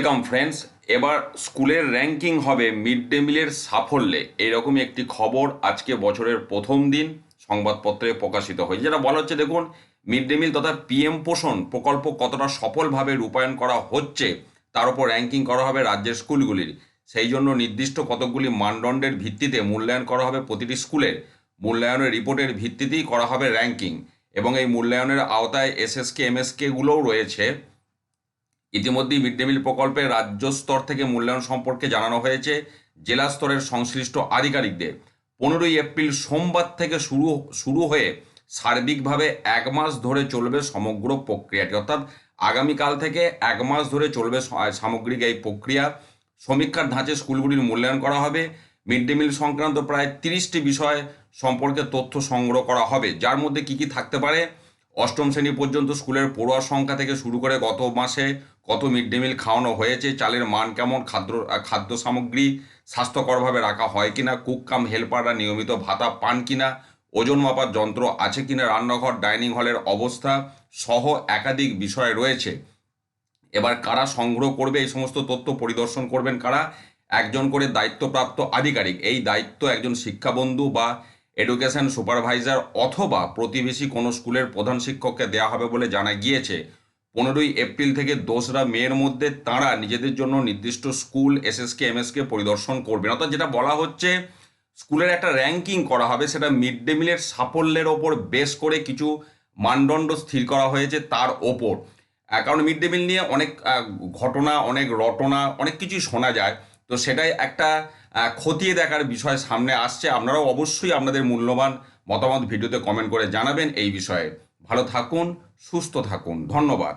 Welcome friends এবার স্কুলের ranking হবে মিড ডে মিলের সাফল্যে। এরকমই একটি খবর আজকে বছরের প্রথম দিন সংবাদপত্রে প্রকাশিত হয়েছে। যেটা বলা হচ্ছে, দেখুন মিড ডে মিল তথা পিএম পোষণ প্রকল্প কতটা সফলভাবে রূপায়ণ করা হচ্ছে, তার উপর র্যাঙ্কিং করা হবে রাজ্যের স্কুলগুলির। সেই জন্য নির্দিষ্ট কতকগুলি মানদণ্ডের ভিত্তিতে মূল্যায়ন করা হবে প্রতিটি স্কুলের। মূল্যায়নের রিপোর্টের ভিত্তিতেই করা হবে র্যাঙ্কিং এবং এই মূল্যায়নের আওতায় এসএসকে এমএসকেগুলোও রয়েছে। ইতিমধ্যেই মিড ডে মিল প্রকল্পের রাজ্য স্তর থেকে মূল্যায়ন সম্পর্কে জানানো হয়েছে। জেলা স্তরের সংশ্লিষ্ট আধিকারিকদের। পনেরোই এপ্রিল সোমবার থেকে শুরু শুরু হয়ে সার্বিকভাবে এক মাস ধরে চলবে সমগ্র প্রক্রিয়াটি। অর্থাৎ আগামীকাল থেকে এক মাস ধরে চলবে সামগ্রিক এই প্রক্রিয়া। সমীক্ষার ধাঁচে স্কুলগুলির মূল্যায়ন করা হবে। মিড ডে মিল সংক্রান্ত প্রায় তিরিশটি বিষয় সম্পর্কে তথ্য সংগ্রহ করা হবে। যার মধ্যে কি কি থাকতে পারে অষ্টম শ্রেণি পর্যন্ত স্কুলের পড়ুয়ার সংখ্যা থেকে শুরু করে গত মাসে কত মিড ডে মিল খাওয়ানো হয়েছে, চালের মান কেমন, খাদ্য খাদ্য সামগ্রী স্বাস্থ্যকরভাবে রাখা হয় কিনা, কুক কাম হেল্পাররা নিয়মিত ভাতা পান কিনা, ওজন মাপার যন্ত্র আছে কিনা, রান্নাঘর, ডাইনিং হলের অবস্থা সহ একাধিক বিষয় রয়েছে। এবার কারা সংগ্রহ করবে, এই সমস্ত তথ্য পরিদর্শন করবেন কারা? একজন করে দায়িত্বপ্রাপ্ত আধিকারিক। এই দায়িত্ব একজন শিক্ষাবন্ধু বা এডুকেশন সুপারভাইজার অথবা প্রতিবেশী কোনো স্কুলের প্রধান শিক্ষককে দেওয়া হবে বলে জানা গিয়েছে। পনেরোই এপ্রিল থেকে দোসরা মেয়ের মধ্যে তাঁরা নিজেদের জন্য নির্দিষ্ট স্কুল এসএসকে এমএসকে পরিদর্শন করবেন। অর্থাৎ যেটা বলা হচ্ছে, স্কুলের একটা র্যাঙ্কিং করা হবে, সেটা মিড ডে মিলের সাফল্যের ওপর বেশ করে কিছু মানদণ্ড স্থির করা হয়েছে তার ওপর। কারণ মিড ডে মিল নিয়ে অনেক ঘটনা, অনেক রটনা, অনেক কিছুই শোনা যায়। তো সেটাই একটা খতিয়ে দেখার বিষয় সামনে আসছে। আপনারাও অবশ্যই আপনাদের মূল্যবান মতামত ভিডিওতে কমেন্ট করে জানাবেন এই বিষয়ে। ভালো থাকুন, সুস্থ থাকুন। ধন্যবাদ।